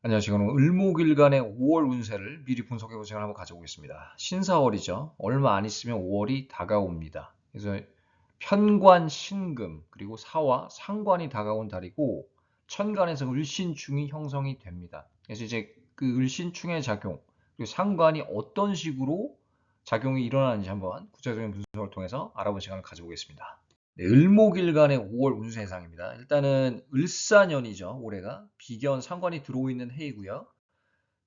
안녕하세요. 오늘 을목일간의 5월 운세를 미리 분석해보는 시간을 한번 가져보겠습니다. 신사월이죠. 얼마 안 있으면 5월이 다가옵니다. 그래서 편관, 신금, 그리고 사와, 상관이 다가온 달이고 천간에서 을신충이 형성이 됩니다. 그래서 이제 그 을신충의 작용, 그리고 상관이 어떤 식으로 작용이 일어나는지 한번 구체적인 분석을 통해서 알아보는 시간을 가져보겠습니다. 네, 을목일간의 5월 운세 예상입니다. 일단은 을사년이죠. 올해가 비견 상관이 들어오 있는 해이고요.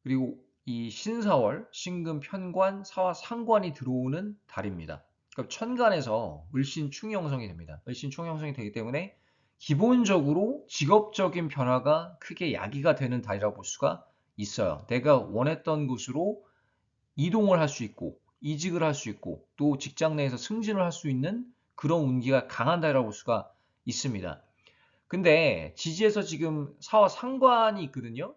그리고 이 신사월 신금 편관 사와 상관이 들어오는 달입니다. 그럼 천간에서 을신 충 형성이 됩니다. 을신 충 형성이 되기 때문에 기본적으로 직업적인 변화가 크게 야기가 되는 달이라고 볼 수가 있어요. 내가 원했던 곳으로 이동을 할 수 있고 이직을 할 수 있고 또 직장 내에서 승진을 할 수 있는 그런 운기가 강한다라고 볼 수가 있습니다. 근데 지지에서 지금 사와 상관이 있거든요.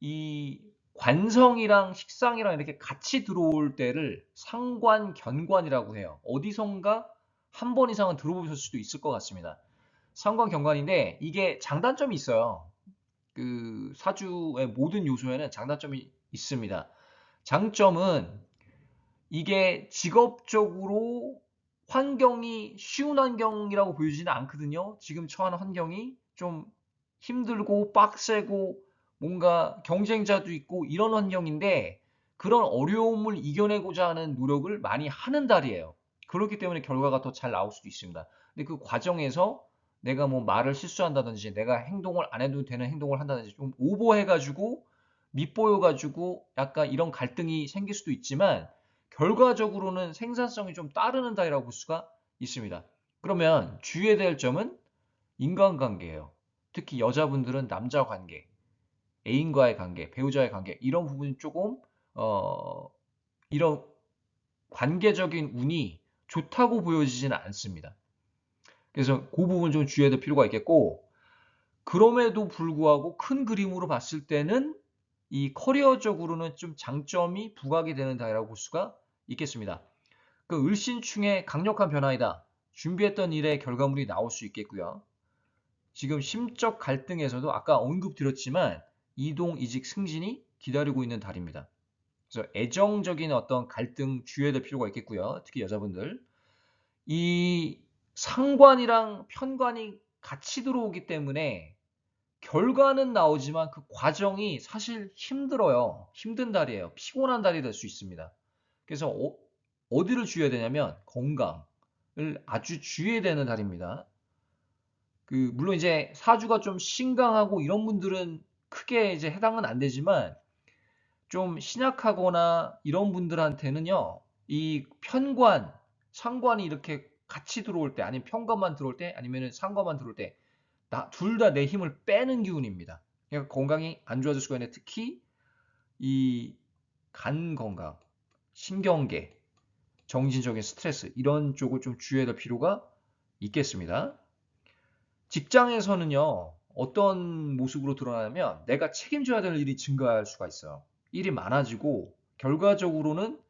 이 관성이랑 식상이랑 이렇게 같이 들어올 때를 상관, 견관이라고 해요. 어디선가 한 번 이상은 들어보실 수도 있을 것 같습니다. 상관, 견관인데 이게 장단점이 있어요. 그 사주의 모든 요소에는 장단점이 있습니다. 장점은 이게 직업적으로 환경이 쉬운 환경이라고 보여지지는 않거든요. 지금 처한 환경이 좀 힘들고 빡세고 뭔가 경쟁자도 있고 이런 환경인데 그런 어려움을 이겨내고자 하는 노력을 많이 하는 달이에요. 그렇기 때문에 결과가 더 잘 나올 수도 있습니다. 근데 그 과정에서 내가 뭐 말을 실수한다든지 내가 행동을 안 해도 되는 행동을 한다든지 좀 오버해가지고 밉보여가지고 약간 이런 갈등이 생길 수도 있지만 결과적으로는 생산성이 좀 따르는 달이라고 볼 수가 있습니다. 그러면 주의해야 될 점은 인간관계예요. 특히 여자분들은 남자 관계, 애인과의 관계, 배우자의 관계 이런 부분이 조금 어, 이런 관계적인 운이 좋다고 보여지지는 않습니다. 그래서 그 부분 좀 주의해야 될 필요가 있겠고 그럼에도 불구하고 큰 그림으로 봤을 때는 이 커리어적으로는 좀 장점이 부각이 되는 달이라고 볼 수가 있겠습니다. 그 을신충의 강력한 변화이다. 준비했던 일의 결과물이 나올 수 있겠고요. 지금 심적 갈등에서도 아까 언급드렸지만 이동, 이직, 승진이 기다리고 있는 달입니다. 그래서 애정적인 어떤 갈등 주의해야 될 필요가 있겠고요. 특히 여자분들. 이 상관이랑 편관이 같이 들어오기 때문에 결과는 나오지만 그 과정이 사실 힘들어요. 힘든 달이에요. 피곤한 달이 될 수 있습니다. 그래서 어, 디를 주의해야 되냐면 건강을 아주 주의해야 되는 달입니다. 그 물론 이제 사주가 좀 신강하고 이런 분들은 크게 이제 해당은 안 되지만 좀 신약하거나 이런 분들한테는요 이 편관 상관이 이렇게 같이 들어올 때 아니면 편관만 들어올 때 아니면 상관만 들어올 때 둘 다 내 힘을 빼는 기운입니다. 그러니까 건강이 안 좋아질 수가 있는데 특히 이 간 건강 신경계, 정신적인 스트레스 이런 쪽을 좀 주의해야 될 필요가 있겠습니다. 직장에서는요. 어떤 모습으로 드러나냐면 내가 책임져야 될 일이 증가할 수가 있어요. 일이 많아지고 결과적으로는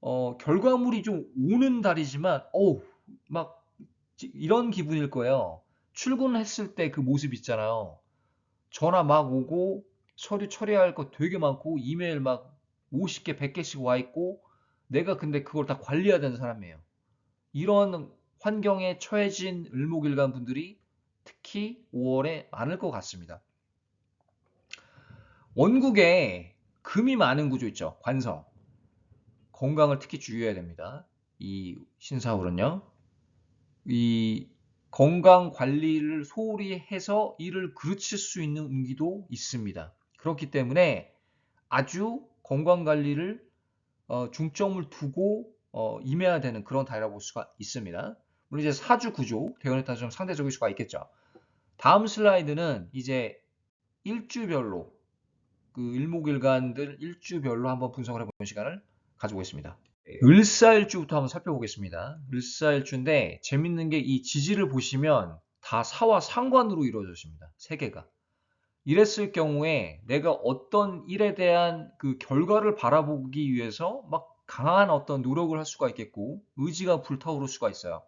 어, 결과물이 좀 오는 달이지만 어우 막 이런 기분일 거예요. 출근했을 때 그 모습 있잖아요. 전화 막 오고 서류 처리할 거 되게 많고 이메일 막 50개, 100개씩 와 있고 내가 근데 그걸 다 관리해야 되는 사람이에요. 이런 환경에 처해진 을목일간 분들이 특히 5월에 많을 것 같습니다. 원국에 금이 많은 구조 있죠. 관성. 건강을 특히 주의해야 됩니다. 이 신사월은요. 이 건강 관리를 소홀히 해서 일을 그르칠 수 있는 운기도 있습니다. 그렇기 때문에 아주 건강 관리를 어, 중점을 두고 어, 임해야 되는 그런 달이라고 볼 수가 있습니다. 물론 이제 사주 구조, 대원에 따라서 좀 상대적일 수가 있겠죠. 다음 슬라이드는 이제 일주별로 그 일목일간들 일주별로 한번 분석을 해보는 시간을 가지고 있습니다. 을사일주부터 한번 살펴보겠습니다. 을사일주인데 재밌는 게 이 지지를 보시면 다 사와 상관으로 이루어져 있습니다. 세 개가. 이랬을 경우에 내가 어떤 일에 대한 그 결과를 바라보기 위해서 막 강한 어떤 노력을 할 수가 있겠고 의지가 불타오를 수가 있어요.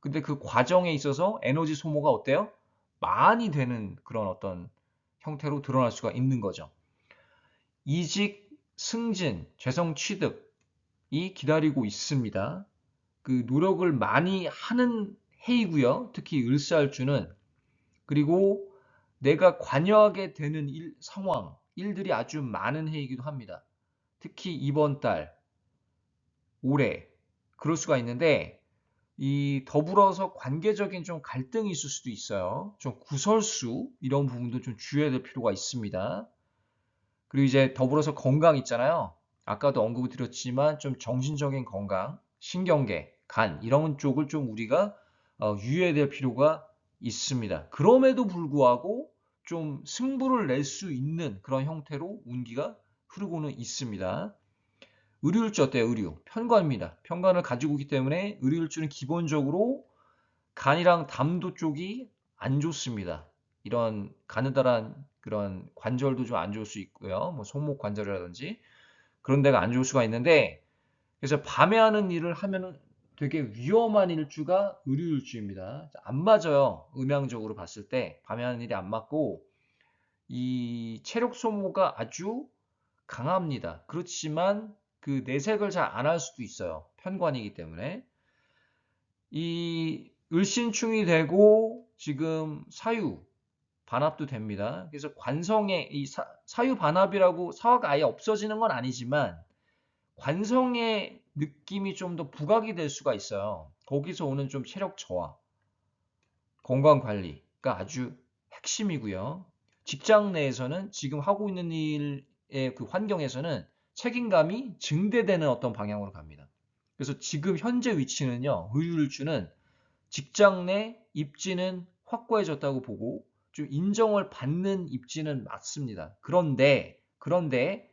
근데 그 과정에 있어서 에너지 소모가 어때요? 많이 되는 그런 어떤 형태로 드러날 수가 있는 거죠. 이직, 승진, 재성 취득이 기다리고 있습니다. 그 노력을 많이 하는 해이고요. 특히 을사일주는 그리고 내가 관여하게 되는 일, 상황, 일들이 아주 많은 해이기도 합니다. 특히 이번 달, 올해 그럴 수가 있는데 이 더불어서 관계적인 좀 갈등이 있을 수도 있어요. 좀 구설수 이런 부분도 좀 주의해야 될 필요가 있습니다. 그리고 이제 더불어서 건강 있잖아요. 아까도 언급을 드렸지만 좀 정신적인 건강, 신경계, 간 이런 쪽을 좀 우리가 어, 유의해야 될 필요가 있습니다. 그럼에도 불구하고 좀 승부를 낼 수 있는 그런 형태로 운기가 흐르고는 있습니다. 의류일주 어때요? 의류. 편관입니다. 편관을 가지고 있기 때문에 의류일주는 기본적으로 간이랑 담도 쪽이 안 좋습니다. 이런 가느다란 그런 관절도 좀 안 좋을 수 있고요. 뭐 손목 관절이라든지 그런 데가 안 좋을 수가 있는데 그래서 밤에 하는 일을 하면은 되게 위험한 일주가 의류일주입니다. 안 맞아요. 음양적으로 봤을 때 밤에 하는 일이 안 맞고 이 체력 소모가 아주 강합니다. 그렇지만 그 내색을 잘 안 할 수도 있어요. 편관이기 때문에 이 을신충이 되고 지금 사유 반합도 됩니다. 그래서 관성의 이 사, 사유 반합이라고 사화가 아예 없어지는 건 아니지만 관성의 느낌이 좀 더 부각이 될 수가 있어요. 거기서 오는 좀 체력 저하, 건강 관리가 아주 핵심이고요. 직장 내에서는 지금 하고 있는 일의 그 환경에서는 책임감이 증대되는 어떤 방향으로 갑니다. 그래서 지금 현재 위치는요, 의율주는 직장 내 입지는 확고해졌다고 보고 좀 인정을 받는 입지는 맞습니다. 그런데, 그런데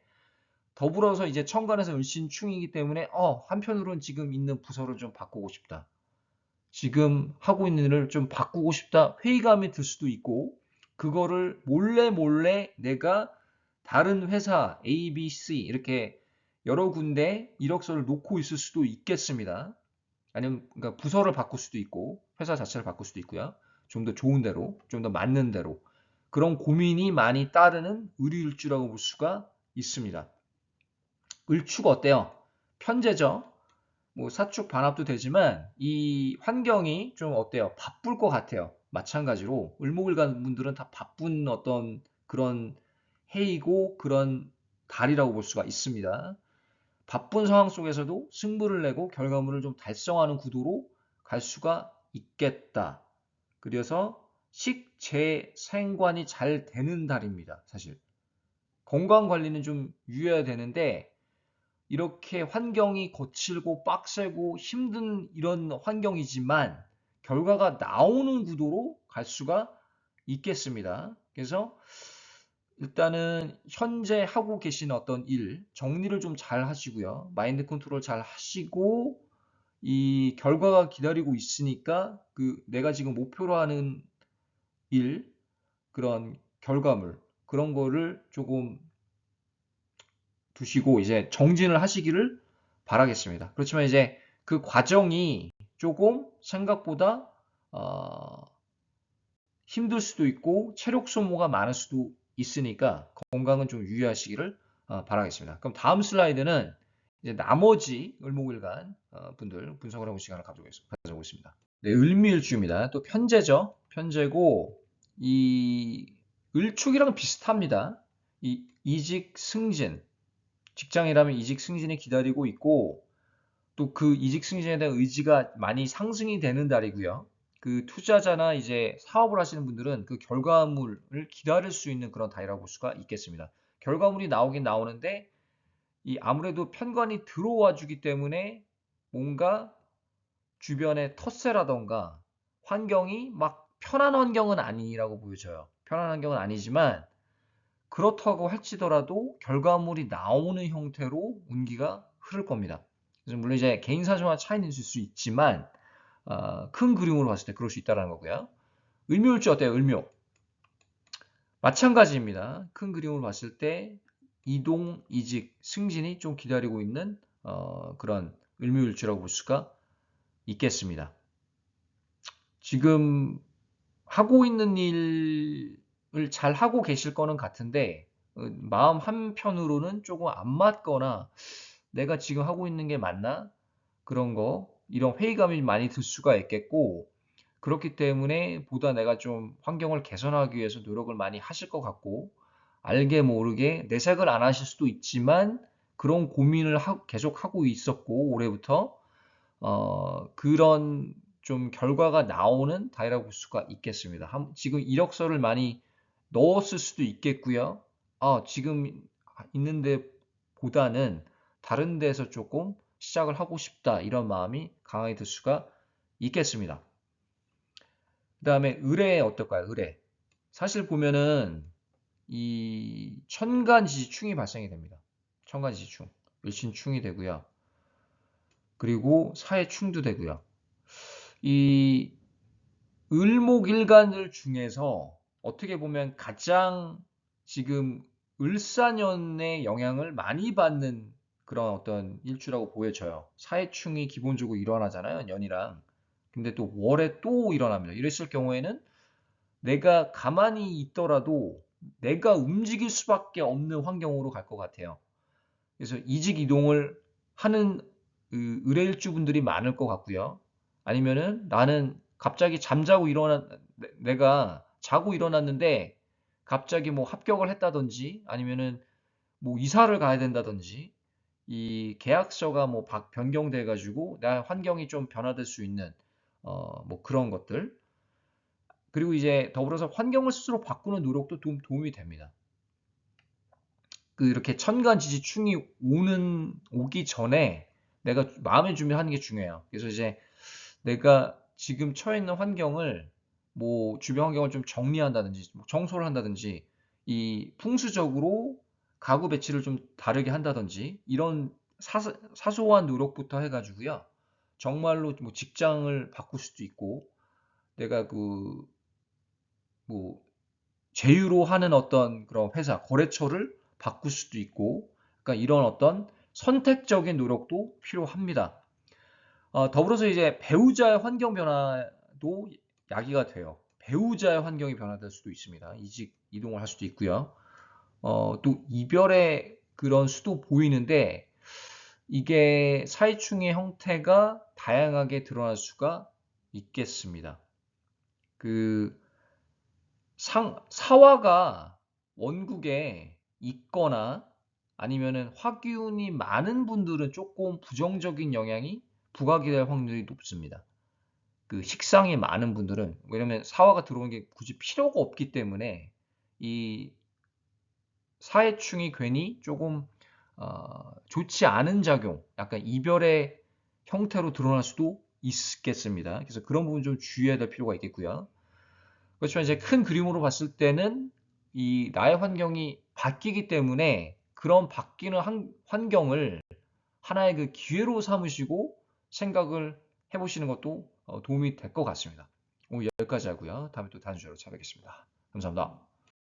더불어서 이제 천간에서 을신충이기 때문에 어, 한편으로는 지금 있는 부서를 좀 바꾸고 싶다. 지금 하고 있는 일을 좀 바꾸고 싶다. 회의감이 들 수도 있고 그거를 몰래 몰래 내가 다른 회사 A, B, C 이렇게 여러 군데 이력서를 놓고 있을 수도 있겠습니다. 아니면 그러니까 부서를 바꿀 수도 있고 회사 자체를 바꿀 수도 있고요. 좀 더 좋은 대로, 좀 더 맞는 대로 그런 고민이 많이 따르는 의리일주라고 볼 수가 있습니다. 을축 어때요? 편제죠. 뭐 사축 반합도 되지만 이 환경이 좀 어때요? 바쁠 것 같아요. 마찬가지로 을목을 가는 분들은 다 바쁜 어떤 그런 해이고 그런 달이라고 볼 수가 있습니다. 바쁜 상황 속에서도 승부를 내고 결과물을 좀 달성하는 구도로 갈 수가 있겠다. 그래서 식재생관이 잘 되는 달입니다. 사실 건강 관리는 좀 유의해야 되는데 이렇게 환경이 거칠고 빡세고 힘든 이런 환경이지만 결과가 나오는 구도로 갈 수가 있겠습니다. 그래서 일단은 현재 하고 계신 어떤 일 정리를 좀 잘 하시고요. 마인드 컨트롤 잘 하시고 이 결과가 기다리고 있으니까 그 내가 지금 목표로 하는 일 그런 결과물 그런 거를 조금 두시고 이제 정진을 하시기를 바라겠습니다. 그렇지만 이제 그 과정이 조금 생각보다 어, 힘들 수도 있고 체력 소모가 많을 수도 있으니까 건강은 좀 유의하시기를 어, 바라겠습니다. 그럼 다음 슬라이드는 이제 나머지 을목일간 어, 분들 분석을 하고 시간을 있습니다. 네, 을미일주입니다. 또 편제죠. 편제고 이 을축이랑 비슷합니다. 이 이직 승진 직장이라면 이직 승진이 기다리고 있고 또 그 이직 승진에 대한 의지가 많이 상승이 되는 달이고요. 그 투자자나 이제 사업을 하시는 분들은 그 결과물을 기다릴 수 있는 그런 달이라고 볼 수가 있겠습니다. 결과물이 나오긴 나오는데 이 아무래도 편관이 들어와 주기 때문에 뭔가 주변의 텃세라던가 환경이 막 편한 환경은 아니라고 보여져요. 편한 환경은 아니지만 그렇다고 할지더라도 결과물이 나오는 형태로 운기가 흐를 겁니다. 그래서 물론 이제 개인 사정과 차이는 있을 수 있지만 어, 큰 그림으로 봤을 때 그럴 수 있다는 거고요. 을묘일주 어때요? 을묘. 마찬가지입니다. 큰 그림으로 봤을 때 이동, 이직, 승진이 좀 기다리고 있는 어, 그런 을묘일주라고 볼 수가 있겠습니다. 지금 하고 있는 일 잘 하고 계실 거는 같은데 어, 마음 한편으로는 조금 안 맞거나 내가 지금 하고 있는 게 맞나? 그런 거 이런 회의감이 많이 들 수가 있겠고 그렇기 때문에 보다 내가 좀 환경을 개선하기 위해서 노력을 많이 하실 것 같고 알게 모르게 내색을 안 하실 수도 있지만 그런 고민을 하- 계속 하고 있었고 올해부터 어, 그런 좀 결과가 나오는 다이라고 볼 수가 있겠습니다. 한- 지금 이력서를 많이 넣었을 수도 있겠고요. 아, 지금 있는데 보다는 다른 데서 조금 시작을 하고 싶다 이런 마음이 강하게 들 수가 있겠습니다. 그 다음에 의뢰 어떨까요? 의뢰. 사실 보면은 이 천간지지충이 발생이 됩니다. 천간지지충. 일신충이 되고요. 그리고 사해충도 되고요. 이 을목일간들 중에서 어떻게 보면 가장 지금 을사년의 영향을 많이 받는 그런 어떤 일주라고 보여져요. 사해충이 기본적으로 일어나잖아요. 년이랑. 근데 또 월에 또 일어납니다. 이랬을 경우에는 내가 가만히 있더라도 내가 움직일 수밖에 없는 환경으로 갈 것 같아요. 그래서 이직 이동을 하는 그 의뢰일주 분들이 많을 것 같고요. 아니면은 나는 갑자기 잠자고 일어나 내- 내가 자고 일어났는데 갑자기 뭐 합격을 했다든지 아니면은 뭐 이사를 가야 된다든지 이 계약서가 뭐 바- 변경돼 가지고 나 환경이 좀 변화될 수 있는 어 뭐 그런 것들 그리고 이제 더불어서 환경을 스스로 바꾸는 노력도 도움, 도움이 됩니다. 그 이렇게 천간 지지충이 오는 오기 전에 내가 마음의 준비하는 게 중요해요. 그래서 이제 내가 지금 처해 있는 환경을 뭐 주변 환경을 좀 정리한다든지 뭐 청소를 한다든지 이 풍수적으로 가구 배치를 좀 다르게 한다든지 이런 사소, 사소한 노력부터 해가지고요. 정말로 뭐 직장을 바꿀 수도 있고 내가 그 뭐 제휴로 하는 어떤 그런 회사 거래처를 바꿀 수도 있고 그러니까 이런 어떤 선택적인 노력도 필요합니다. 어, 더불어서 이제 배우자의 환경 변화도 야기가 돼요. 배우자의 환경이 변화될 수도 있습니다. 이직 이동을 할 수도 있고요. 어, 또 이별의 그런 수도 보이는데 이게 사회충의 형태가 다양하게 드러날 수가 있겠습니다. 그 상, 사화가 원국에 있거나 아니면은 화기운이 많은 분들은 조금 부정적인 영향이 부각이 될 확률이 높습니다. 그 식상이 많은 분들은 왜냐면 사화가 들어오는 게 굳이 필요가 없기 때문에 이 사해충이 괜히 조금 어, 좋지 않은 작용, 약간 이별의 형태로 드러날 수도 있겠습니다. 그래서 그런 부분 좀 주의해야 될 필요가 있겠고요. 그렇지만 이제 큰 그림으로 봤을 때는 이 나의 환경이 바뀌기 때문에 그런 바뀌는 환- 환경을 하나의 그 기회로 삼으시고 생각을 해보시는 것도 어, 도움이 될 것 같습니다. 오늘 여기까지 하고요. 다음에 또 다른 주제로 찾아뵙겠습니다. 감사합니다.